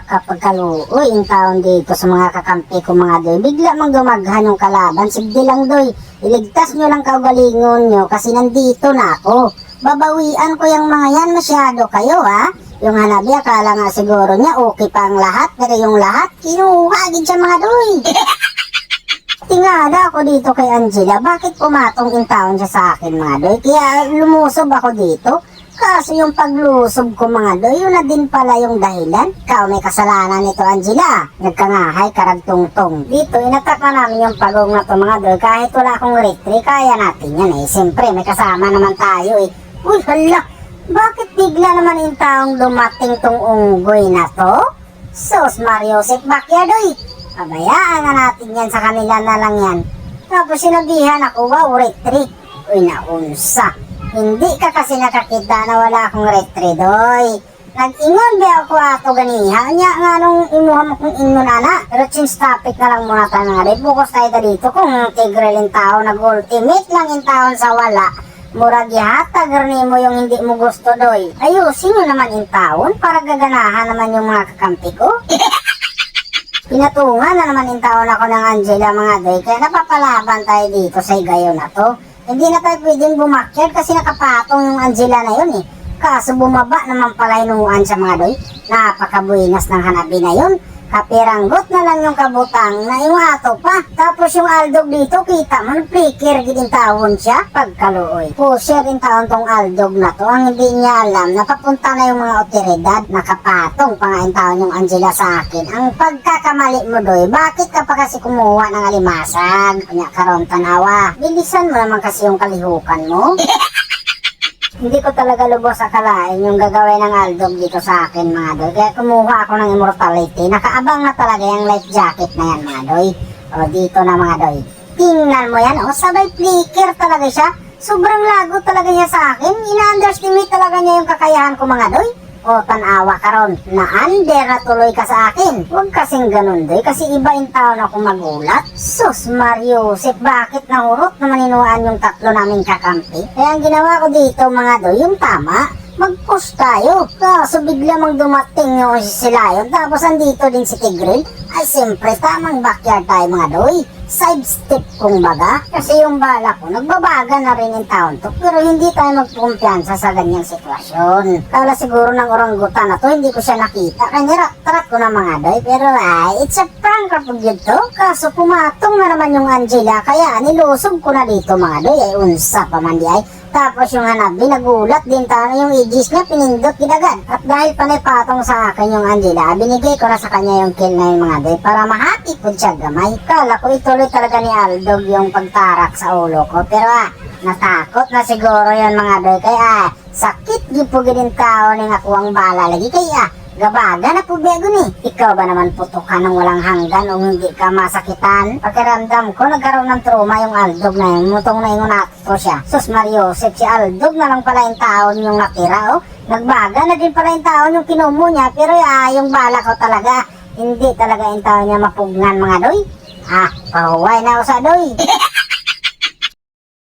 kapag kaluoy yung taon dito sa mga kakampi ko mga doy, bigla mang dumaghan yung kalaban, sigdi lang doy, iligtas nyo lang kaugalingon nyo kasi nandito na ako. Babawian ko yung mga yan masyado kayo ha. Yung hanabi, akala nga siguro niya okay pa ang lahat, pero yung lahat, kinuha agad siya mga doy. Tingala ako dito kay Angela, bakit pumatong in town siya sa akin mga doy? Kaya lumusob ako dito. Kaso yung paglusob ko mga doy, yun na din pala yung dahilan. Ikaw may kasalanan nito Angela. Nagkangahay, karagtungtong. Dito, inatak na namin yung pagong na to mga doy. Kahit wala akong retry, kaya natin yan eh. Siyempre, may kasama naman tayo eh. Uy, hala! Bakit bigla naman yung taong dumating tong unggoy na to? Sos Mario Sip Backyard oy! Pabayaan na natin yan sa kanila na lang yan. Tapos sinabihan ako, wow, retreat. Uy, naunsa. Hindi ka kasi nakakita na wala akong retreat, doy. Nag-ingon ba ako ato ganiha? Nya nga nung imuha mo kong ingon ana. Pero since topic na lang muna tayo nga. Bukas tayo dito kung tigre yung tao nag-ultimate lang yung taon sa wala. Murag yata garni mo yung hindi mo gusto doy. Ayusin mo naman yung taon para gaganahan naman yung mga kakampi ko. Pinatungan na naman yung taon ako ng Angela mga doy, kaya napapalaban tayo dito sa igayo na to. Hindi na tayo pwedeng bumakyat kasi nakapatong yung Angela na yun eh. Kaso bumaba naman pala inuuan sa mga doy. Napakabuinas ng hanabi na yun. Kapiranggot na lang yung kabutang na iwato pa. Tapos yung aldog dito, kita mo, nagpikir gidin tawon siya pagkaluoy. Pusher din taon tong aldog na to. Ang hindi niya alam, napapunta na yung mga otoridad. Nakapatong pa nga yung taon yung Angela sa akin. Ang pagkakamali mo doy, bakit ka pa kasi kumuha ng alimasag? Kanya karon tanawa. Bilisan mo naman kasi yung kalihukan mo. Hindi ko talaga lubos akalain yung gagawin ng Aldog dito sa akin mga doy. Kaya kumuha ako ng immortality. Nakaabang na talaga yung life jacket na yan mga doy. O dito na mga doy. Tingnan mo yan. O sabay flicker talaga siya. Sobrang lago talaga niya sa akin. Ina-underestimate talaga niya yung kakayahan ko mga doy. O tanawa ka ron. Na-under na tuloy ka sa akin. Huwag kasing ganun doy. Kasi iba yung taon ako magulat. Sus Mario, Sip, bakit nahurot na maninuan yung tatlo naming kakampi? Kaya ang ginawa ko dito mga doy, yung tama mag-push tayo. Kaso bigla mang dumating yung si Silayon tapos andito din si Tigril. Ay siyempre tamang backyard tayo mga doy. Side step kung baga. Kasi yung bala ko, nagbabaga na rin yung taon to. Pero hindi tayo magpumpiyansa sa ganyang sitwasyon. Kala siguro ng oranggutan na to, hindi ko siya nakita. Kaya nirat-tarat ko na mga doy. Pero ay, it's a prank kapag yun to. Kaso pumatong na naman yung Angela. Kaya nilusob ko na dito mga doy. Ay unsa pa man di ay. Tapos yung hanabi, nagulat din tayo yung igis niya, pinindot ginagan. At dahil panay patong sa akin yung Angela, binigay ko na sa kanya yung kill na yung mga day para mahati po siya gamay. Kala ko ituloy talaga ni Aldog yung pagtarak sa ulo ko. Pero ah, natakot na siguro yan mga day. Kaya ah, sakit ganun tao ni ako ang bala lagi. Kaya ah, Gabaga na po bego ni. Ikaw ba naman putok ka ng walang hanggan o hindi ka masakitan? Pakiramdam ko nagkaroon ng trauma yung Aldog na yun. Mutong na yung nato siya. Sus Mario, si Aldog na lang pala yung taon yung nakira oh. Nagbaga na din pala yung taon yung kinumo niya. Pero ah, yung bala ko talaga, hindi talaga yung taon niya mapugnan mga doy. Ah, pahuway na ako sa doy.